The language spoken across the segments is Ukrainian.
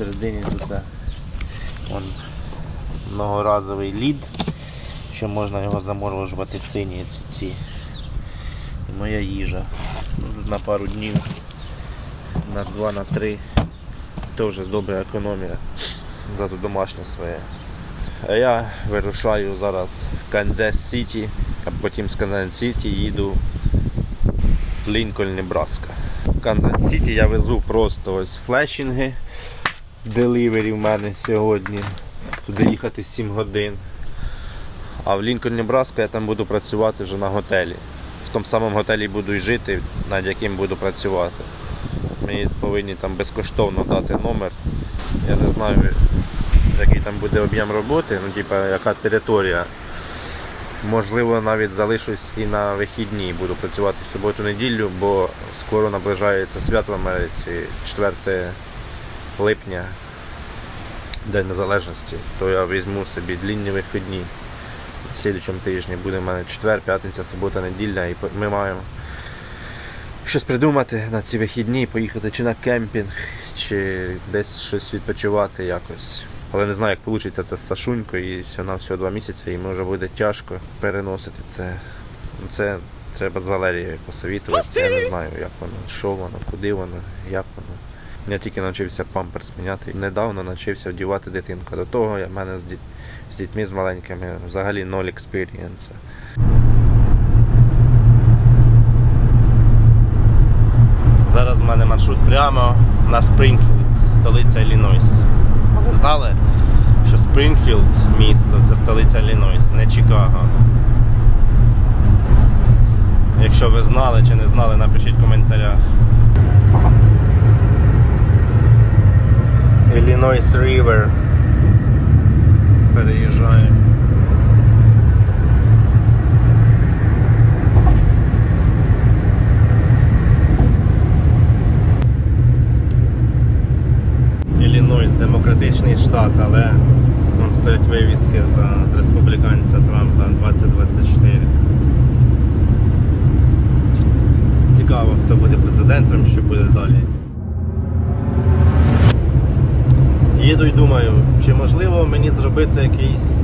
Всередині тут е, он, многоразовий лід, що можна його заморожувати сині ці. моя їжа. Ну, тут на пару днів, на два, на три. То вже добра економія. Зато домашнє своє. А я вирушаю зараз в Канзас Сіті, а потім з Канзас Сіті їду в Лінкольн, Небраска. В Канзас Сіті я везу просто ось флешинги. Деливері в мене сьогодні. Туди їхати 7 годин. А в Лінкольн, Небраска я там буду працювати вже на готелі. В тому самому готелі буду й жити, над яким буду працювати. Мені повинні там безкоштовно дати номер. Я не знаю, який там буде об'єм роботи, ну типа яка територія. Можливо, навіть залишусь і на вихідні, буду працювати в суботу-неділю, бо скоро наближається свято в Америці 4 липня, День Незалежності, то я візьму собі длінні вихідні. На слідчому тижні буде в мене четвер, п'ятниця, субота, неділя, і ми маємо щось придумати на ці вихідні, поїхати чи на кемпінг, чи десь щось відпочивати якось. Але не знаю, як вийде це з Сашунькою, і все на всього два місяці, і може буде тяжко переносити це. Це треба з Валерією посовітуватися. Я не знаю, як воно, що воно, куди воно, як. Я тільки навчився памперс міняти. Недавно навчився вдівати дитинку. До того в мене з, діт... з дітьми з маленькими взагалі ноль експірієнса. Зараз в мене маршрут прямо на Спрінгфілд, столиця Іллінойс. Ви знали, що Спрінгфілд місто це столиця Іллінойс, не Чикаго. Якщо ви знали чи не знали, напишіть в коментарях. Іллінойс Рівер. Переїжджаємо. Іллінойс, демократичний штат, але вон стоять вивіски за республіканця Трампа 2024. Цікаво, хто буде президентом, що буде далі. Їду і думаю, чи можливо мені зробити якийсь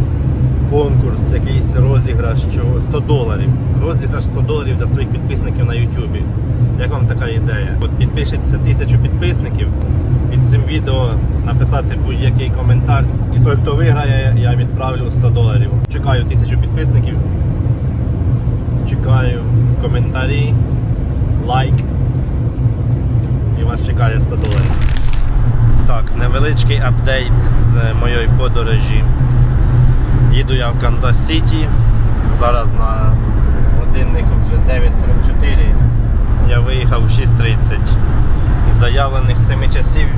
конкурс, якийсь розіграш чого 100 доларів. Розіграш 100 доларів для своїх підписників на YouTube. Як вам така ідея? От підпишеться тисячу підписників, під цим відео написати будь-який коментар. І той, хто виграє, я відправлю 100 доларів. Чекаю тисячу підписників. Чекаю коментарі, лайк. І вас чекає 100 доларів. Так, невеличкий апдейт з моєї подорожі. Їду я в Канзас Сіті. Зараз на годиннику вже 9.44. Я виїхав у 6.30. Із заявлених 7 часів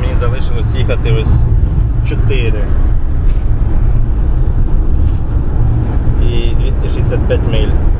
мені залишилось їхати ось 4. І 265 миль.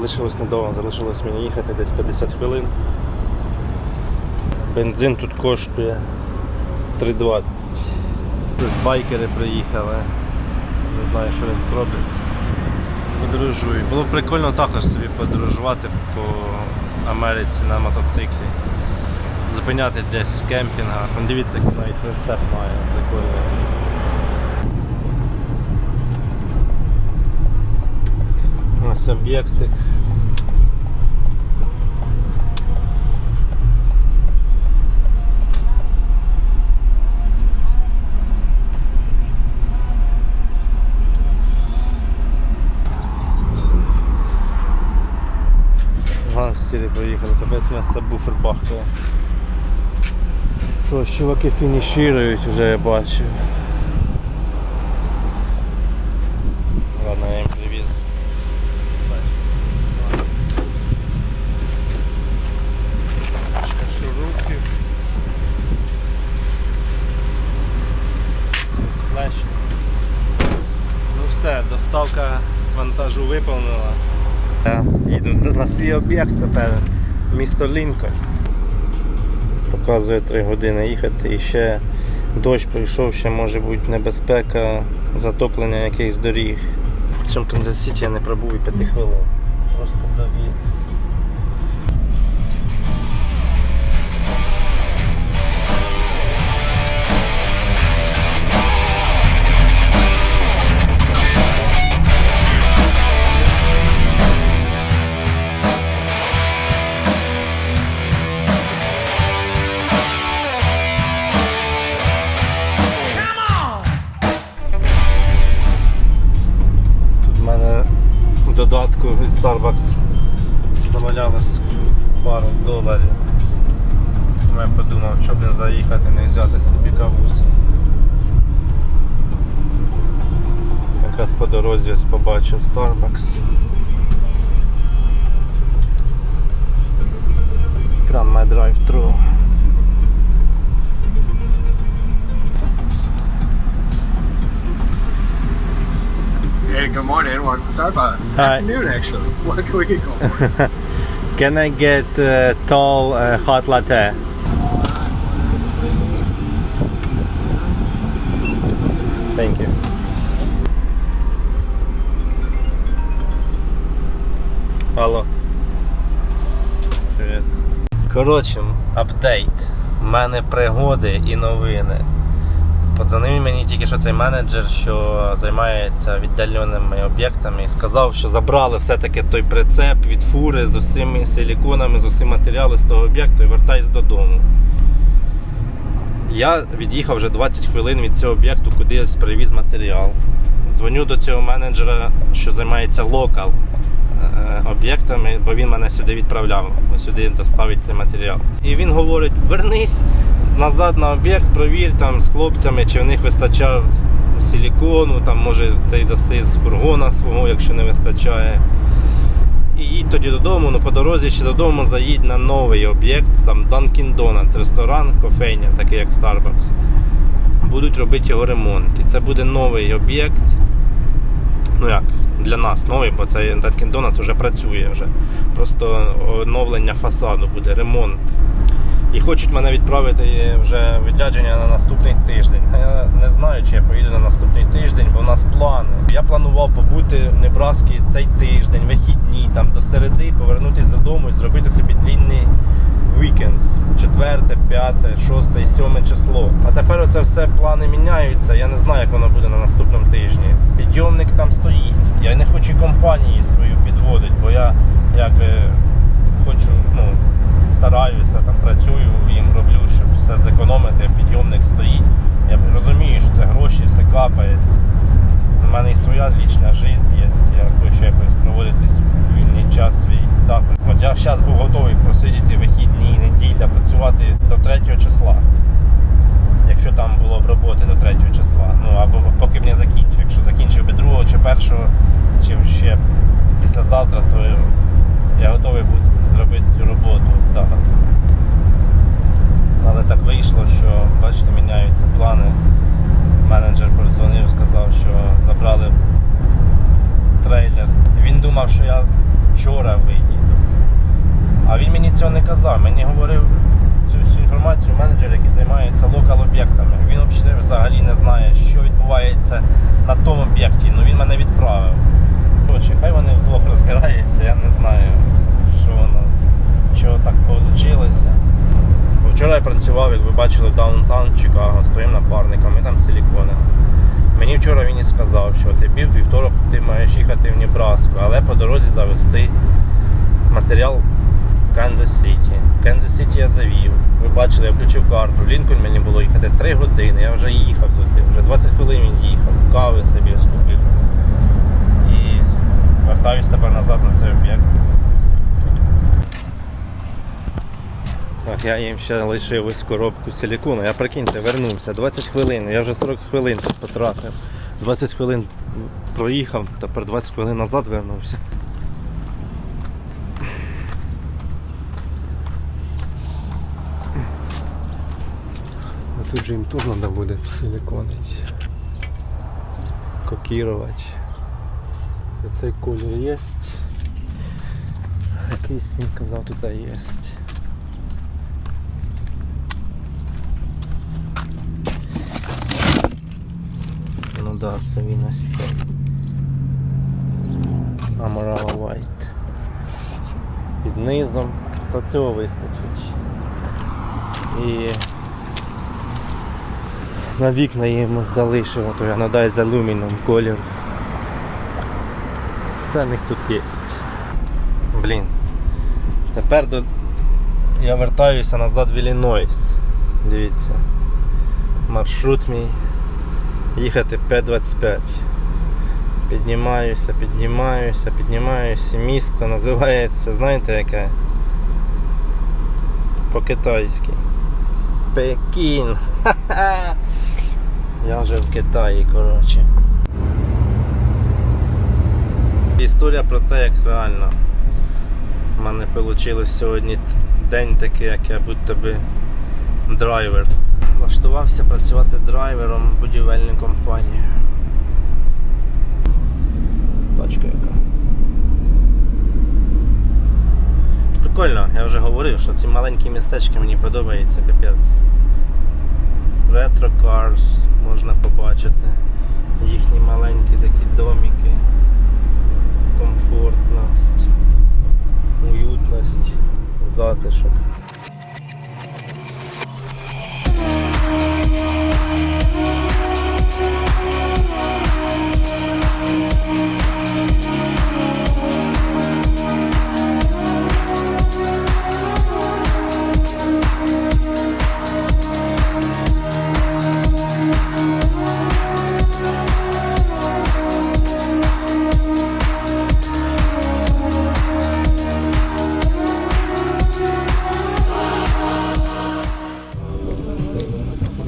Це лишилось недовго, залишилось мені їхати десь 50 хвилин. Бензин тут коштує 3,20. Байкери приїхали. Не знаю, що він тут робить. Подорожують. Було б прикольно також собі подорожувати по Америці на мотоциклі. Зупиняти десь в кемпінгах. Дивіться, який навіть рецепт має. Прикольно. Ось об'єктик. Гангстери поїхали, капець нас буфер бахкає. Що ж, чуваки фінішують, вже я бачу. Ладно, я їм привіз. Це слеш. Ну все, доставка вантажу виповнена. Їду на свій об'єкт тепер, місто Лінкольн. Показує 3 години їхати і ще дощ прийшов, ще може бути небезпека затоплення якихось доріг. В цьому Канзас Сіті я не пробув і 5 хвилин. побачив Starbucks. Прям my drive-thru. Hey, good morning. Welcome to Starbucks. Hi. Afternoon, actually. What can we get going for? Can I get uh, tall uh, hot latte? Коротше, апдейт. У мене пригоди і новини. Подзвонив мені тільки що цей менеджер, що займається віддаленими об'єктами, і сказав, що забрали все-таки той прицеп від фури з усіма силіконами, з усім матеріалом з того об'єкту і вертаюсь додому. Я від'їхав вже 20 хвилин від цього об'єкту, кудись привіз матеріал. Дзвоню до цього менеджера, що займається локал об'єктами, бо він мене сюди відправляв, сюди доставить цей матеріал. І він говорить: вернись назад на об'єкт, провір там з хлопцями, чи в них вистачає силікону, там може ти даси з фургона свого, якщо не вистачає. І їдь тоді додому, ну по дорозі ще додому заїдь на новий об'єкт, там Dunkin' Donuts, ресторан, кофейня, такий як Starbucks. Будуть робити його ремонт. І це буде новий об'єкт. Ну як, для нас новий, бо цей Dunkin' Donuts вже працює вже. Просто оновлення фасаду буде, ремонт. І хочуть мене відправити вже відрядження на наступний тиждень. Я не знаю, чи я поїду на наступний тиждень, бо у нас плани. Я планував побути в Небраскі цей тиждень, вихідні, там до середи, повернутися додому і зробити собі длінний вікендс. Четверте, п'яте, шосте і сьоме число. А тепер оце все плани міняються. Я не знаю, як воно буде на наступному тижні. Підйомник там стоїть. Я не хочу компанії свою підводити, бо я якби хочу, ну стараюся, там працюю, їм роблю, щоб все зекономити, підйомник стоїть. Я розумію, що це гроші, все капає. У мене і своя лічна життя є. Я хочу якось проводити вільний час свій також. От я зараз був готовий просидіти вихідні, неділя, працювати до 3 числа. Якщо там було б роботи до 3 числа. Ну або поки б не закінчив. Якщо закінчив би 2 чи 1, чи ще післязавтра, то я готовий буду зробити цю роботу от зараз. Але так вийшло, що бачите, міняються плани. Менеджер подзвонив, сказав, що забрали трейлер. Він думав, що я вчора виїду. А він мені цього не казав. Мені говорив цю, цю інформацію менеджер, який займається локал-об'єктами. Він взагалі не знає, що відбувається на тому об'єкті. Ну він мене відправив. Коротше, хай вони вдвох розбираються, я не знаю, що воно, чого так вийшло. Бо Вчора працював, як ви бачили, в даунтаун Чикаго, з твоїм напарником, і там силікони. Мені вчора він і сказав, що тобі в вівторок ти маєш їхати в Небраску, але по дорозі завести матеріал Канзас Сіті. Канзас Сіті я завів. Ви бачили, я включив карту. В Лінкольн мені було їхати 3 години, я вже їхав туди. Вже 20 хвилин він їхав, кави собі скупив. І вертаюсь тепер назад на цей об'єкт. Так, я їм ще лишив ось коробку силікону. Я прикиньте, вернувся. 20 хвилин. Я вже 40 хвилин тут потратив. 20 хвилин проїхав, тепер 20 хвилин назад вернувся. А тут же їм теж треба буде силиконити. Кокірувати. Цей колір є. Якийсь він казав тут є. Ну да, це він ось цей. Amaral White. Під низом. То цього вистачить. І на вікна йому залишив, то я надай з алюміном колір. Все них тут є. Блін. Тепер до... я вертаюся назад в Іллінойс. Дивіться. Маршрут мій. Їхати 5.25. Піднімаюся, піднімаюся, піднімаюся. Місто називається, знаєте яке? По-китайськи. Пекін. Ха-ха. Я вже в Китаї, коротше. Історія про те, як реально у мене вийшло сьогодні день такий, як я будь-то би драйвер. Влаштувався працювати драйвером в будівельній компанії. Тачка яка. Прикольно, я вже говорив, що ці маленькі містечки мені подобаються капець. Retro Cars можна побачити. Їхні маленькі такі домики. Комфортність, уютність, затишок.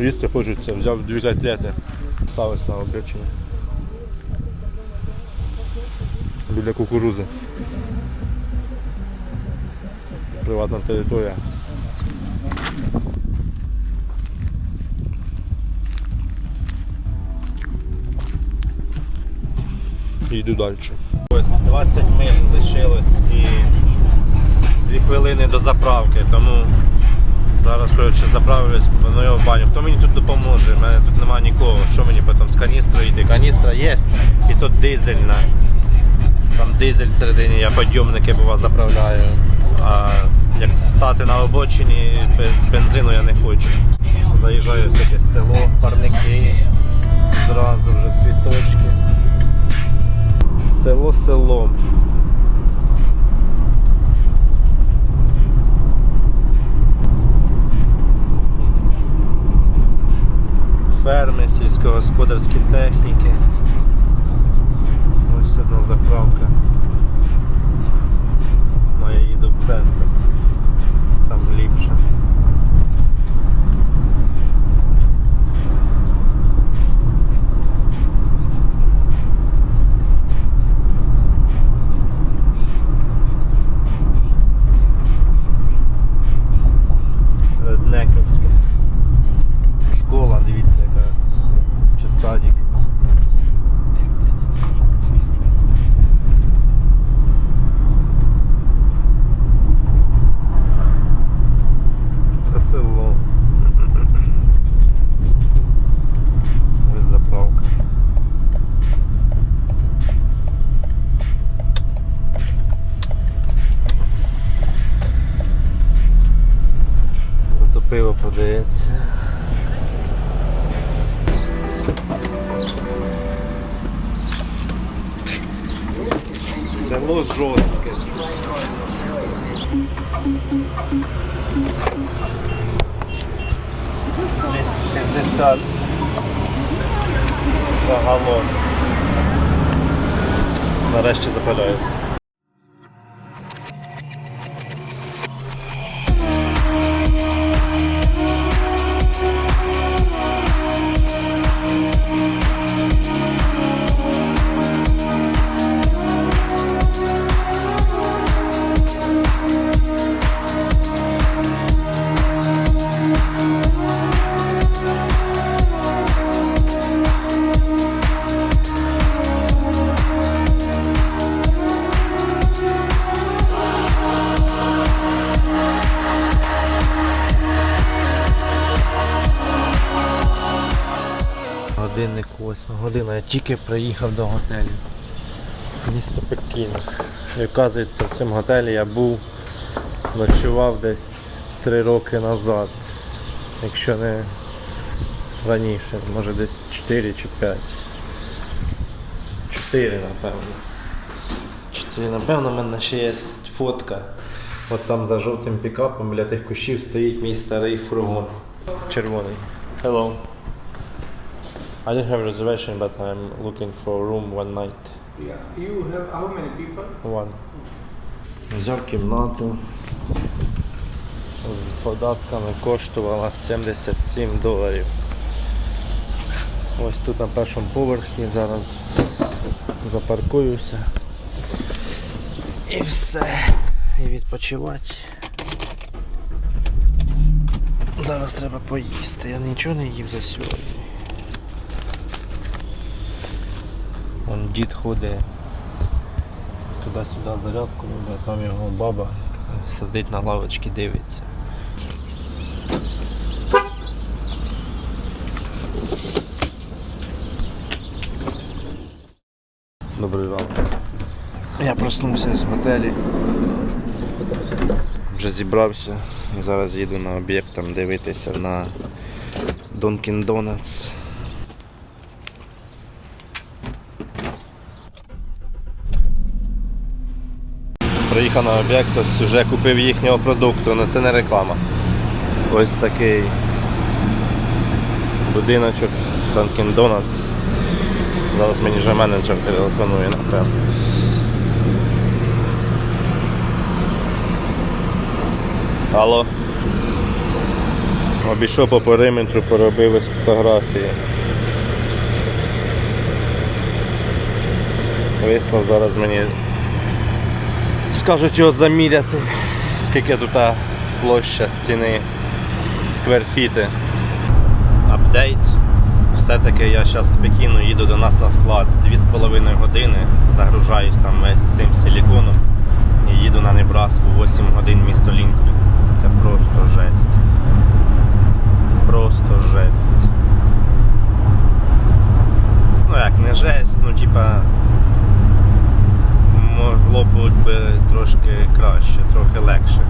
Їсти хочеться, взяв дві котлети, ставив на обречення. Біля кукурузи. Приватна територія. І йду далі. Ось 20 миль лишилось і 2 хвилини до заправки, тому Зараз коротше, заправлюсь на його баню. Хто мені тут допоможе? У мене тут немає нікого. Що мені потім з каністрою йти? Каністра є, і тут дизельна. Там дизель всередині, я підйомники бува заправляю. А як стати на обочині без бензину я не хочу. Заїжджаю в якесь село, парники, зразу вже цвіточки. Село селом. Ферми, сільськогосподарські техніки. Ось одна заправка. Моя їду в центр. Там ліпше. This, this does the hamon. Nareszcie zapala jest. 8 година. Я тільки приїхав до готелю. Місто Пекін. І оказується, в цьому готелі я був, ночував десь 3 роки назад. Якщо не раніше, може десь 4 чи 5. 4 напевно. 4, напевно, в мене ще є фотка. От там за жовтим пікапом біля тих кущів стоїть мій старий фургон. Червоний. Hello. I don't have a reservation, but I'm looking for a room one night. Yeah. You have how many people? One. Взяв кімнату. З податками коштувала 77 доларів. Ось тут на першому поверхі зараз запаркуюся. І все. І відпочивати. Зараз треба поїсти. Я нічого не їв за сьогодні. Дід ходить туди-сюди зарядку, робить, а там його баба сидить на лавочці, дивиться. Добрий ранок. Я проснувся з готелі. Вже зібрався і зараз їду на об'єкт там дивитися на Dunkin Donuts. Приїхав на об'єкт, вже купив їхнього продукту, але це не реклама. Ось такий будиночок Dunkin Donuts. Зараз мені вже менеджер телефонує, напевно. Алло. Обійшов по периметру, поробив ось фотографії. Вислав зараз мені скажуть його заміряти, скільки тут площа стіни, скверфіти. Апдейт. Все-таки я зараз з Пекіну їду до нас на склад 2,5 години, загружаюсь там весь цим силіконом і їду на Небраску 8 годин місто Лінкольн. Це просто жесть. Просто жесть. Ну як не жесть, ну типа могло бути трошки краще, трохи легше.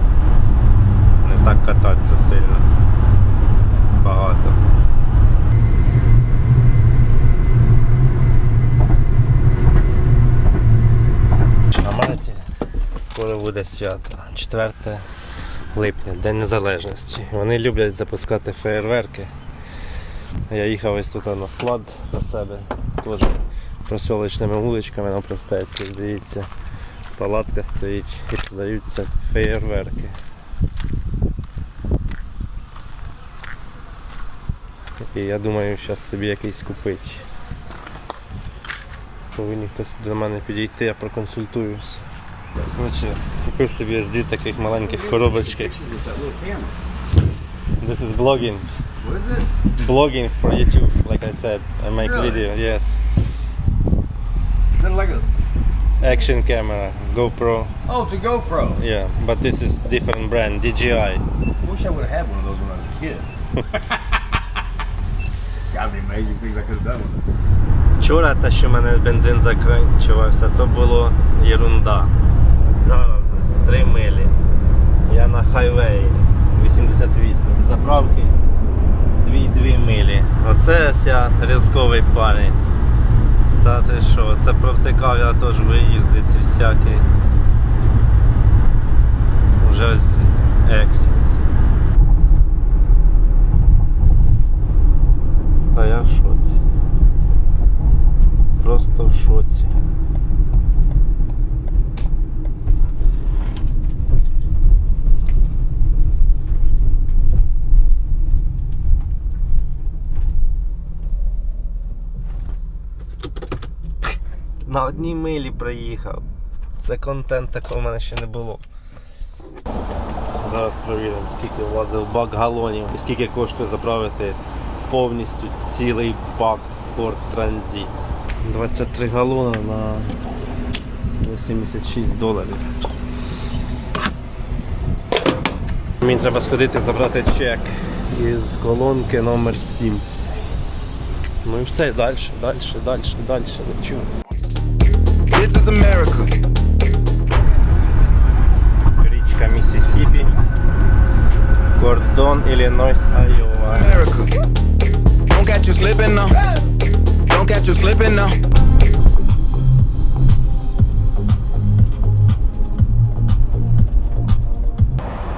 Не так кататися сильно. Багато. На Мальті скоро буде свято. 4 липня, День Незалежності. Вони люблять запускати феєрверки. Я їхав ось тут на склад до себе. Теж просьолочними вуличками на простеці. Дивіться, палатка стоїть і продаються феєрверки. І я думаю, зараз собі якийсь купити. Повинні хтось до мене підійти, я проконсультуюсь. Коротше, купив собі дві таких маленьких коробочки. This is blogging. What is it? Blogging for YouTube, like I said. I make Really? video, yes. Is it like a Action camera, GoPro. oh, it's a GoPro? Yeah, but this is different brand, DJI. Wish I would have had one of those when I was a kid. God, the amazing things I could have done with it. Вчора те, що в мене бензин закінчувався, то було ерунда. Зараз 3 милі. Я на хайвеї 88 до заправки 2,2 милі. Оце ось я різковий парень. Та ти що, це провтикав теж виїзди ці всякі. Уже з Exit. Та я в шоці. Просто в шоці. На одній милі проїхав. Це контент такого в мене ще не було. Зараз провіримо, скільки влазив бак галонів і скільки коштує заправити повністю цілий бак Ford Transit. 23 галона на 86 доларів. Мені треба сходити забрати чек із колонки номер 7 Ну і все, далі, далі, далі, далі лечу. This is America. Річка Міссісіпі, кордон Іллінойс, Айова. America. Don't catch you slipping now. Don't catch you slipping now.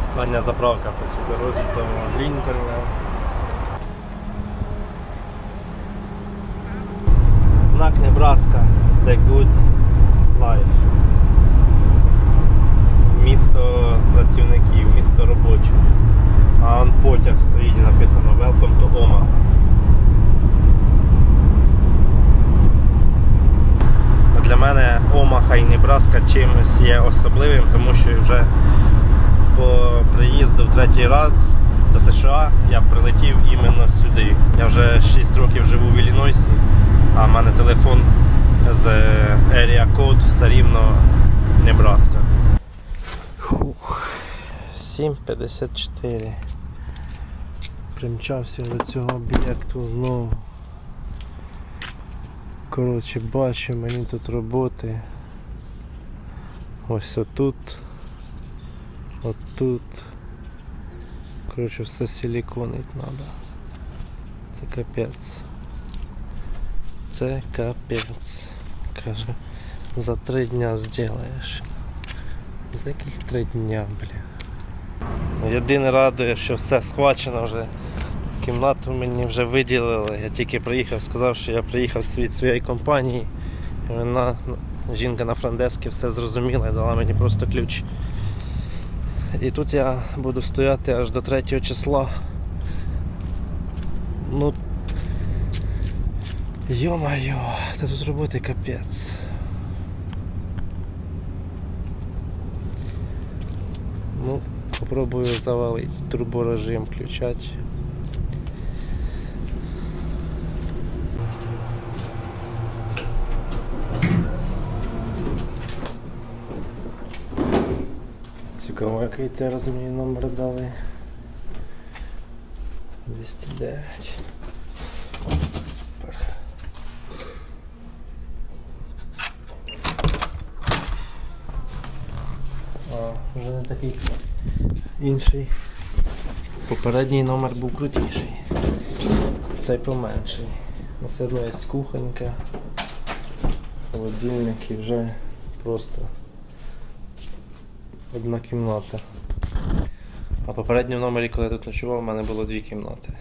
Остання заправка по цій дорозі до Лінкольна. Знак Небраска The Good Life. Місто працівників, місто робочих. А он потяг стоїть і написано Welcome to Omaha. Для мене Омаха і Небраска чимось є особливим, тому що вже по приїзду в третій раз до США я прилетів іменно сюди. Я вже 6 років живу в Іллінойсі, а в мене телефон з Area Code все рівно Небраска. 7.54. Примчався до цього об'єкту знову. Коротше, бачу, мені тут роботи. Ось отут. От тут. Коротше, все силіконить треба. Це капець. Це капець. Каже, за три дня зробиш. За яких три дня, бля. Єдине радує, що все схвачено вже. Кімнату мені вже виділили. Я тільки приїхав, сказав, що я приїхав від своєї компанії. І вона, жінка на франдески все зрозуміла і дала мені просто ключ. І тут я буду стояти аж до 3 числа. Ну. Йо-майо, та тут роботи капець. Ну, попробую завалити турборежим включати. Цікаво, який це розмір номер дали. 209. Супер. А, вже не такий інший. Попередній номер був крутіший. Цей поменший. На Все одно є кухонька, холодильник і вже просто одна кімната. А в попередньому номері, коли я тут ночував, в мене було дві кімнати.